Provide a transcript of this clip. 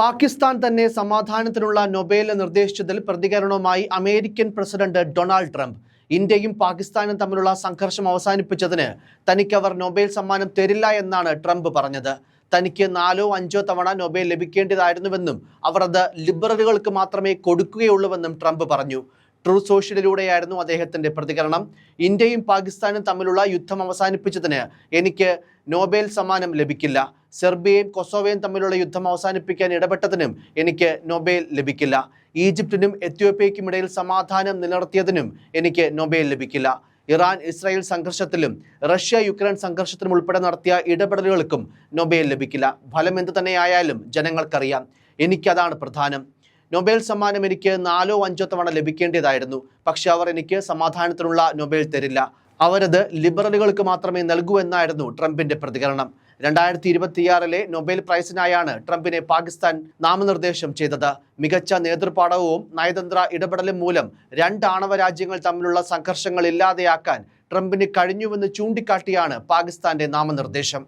പാകിസ്ഥാൻ തന്നെ സമാധാനത്തിനുള്ള നൊബേൽ നിർദ്ദേശിച്ചതിൽ പ്രതികരണവുമായി American president Donald Trump. ഇന്ത്യയും പാകിസ്ഥാനും തമ്മിലുള്ള സംഘർഷം അവസാനിപ്പിച്ചതിന് തനിക്ക് അവർ നൊബേൽ സമ്മാനം തരില്ല എന്നാണ് ട്രംപ് പറഞ്ഞത്. തനിക്ക് നാലോ അഞ്ചോ തവണ നൊബേൽ ലഭിക്കേണ്ടതായിരുന്നുവെന്നും അവർ അത് ലിബറലുകൾക്ക് മാത്രമേ കൊടുക്കുകയുള്ളൂവെന്നും ട്രംപ് പറഞ്ഞു. ട്രൂ സോഷ്യലിലൂടെയായിരുന്നു അദ്ദേഹത്തിന്റെ പ്രതികരണം. ഇന്ത്യയും പാകിസ്ഥാനും തമ്മിലുള്ള യുദ്ധം അവസാനിപ്പിച്ചതിന് എനിക്ക് നോബേൽ സമ്മാനം ലഭിക്കില്ല. സെർബിയയും കൊസോവയും തമ്മിലുള്ള യുദ്ധം അവസാനിപ്പിക്കാൻ ഇടപെട്ടതിനും എനിക്ക് നൊബേൽ ലഭിക്കില്ല. ഈജിപ്തിനും എത്യോപ്യയ്ക്കും ഇടയിൽ സമാധാനം നിലനിർത്തിയതിനും എനിക്ക് നൊബേൽ ലഭിക്കില്ല. ഇറാൻ ഇസ്രായേൽ സംഘർഷത്തിലും റഷ്യ യുക്രൈൻ സംഘർഷത്തിലും ഉൾപ്പെടെ നടത്തിയ ഇടപെടലുകൾക്കും നൊബേൽ ലഭിക്കില്ല. ഫലം എന്ത് തന്നെയായാലും ജനങ്ങൾക്കറിയാം. എനിക്കതാണ് പ്രധാനം. നൊബേൽ സമ്മാനം എനിക്ക് നാലോ അഞ്ചോ തവണ ലഭിക്കേണ്ടതായിരുന്നു. പക്ഷെ അവർ എനിക്ക് സമാധാനത്തിനുള്ള നൊബേൽ തരില്ല. അവരത് ലിബറലുകൾക്ക് മാത്രമേ നൽകൂ എന്നായിരുന്നു ട്രംപിന്റെ പ്രതികരണം. രണ്ടായിരത്തി ഇരുപത്തിയാറിലെ നൊബേൽ പ്രൈസിനായാണ് ട്രംപിനെ പാകിസ്ഥാൻ നാമനിർദ്ദേശം ചെയ്തത്. മികച്ച നേതൃപാഠവും നയതന്ത്ര ഇടപെടലും മൂലം രണ്ട് ആണവ രാജ്യങ്ങൾ തമ്മിലുള്ള സംഘർഷങ്ങൾ ഇല്ലാതെയാക്കാൻ ട്രംപിന് കഴിഞ്ഞുവെന്ന് ചൂണ്ടിക്കാട്ടിയാണ് പാകിസ്ഥാന്റെ നാമനിർദ്ദേശം.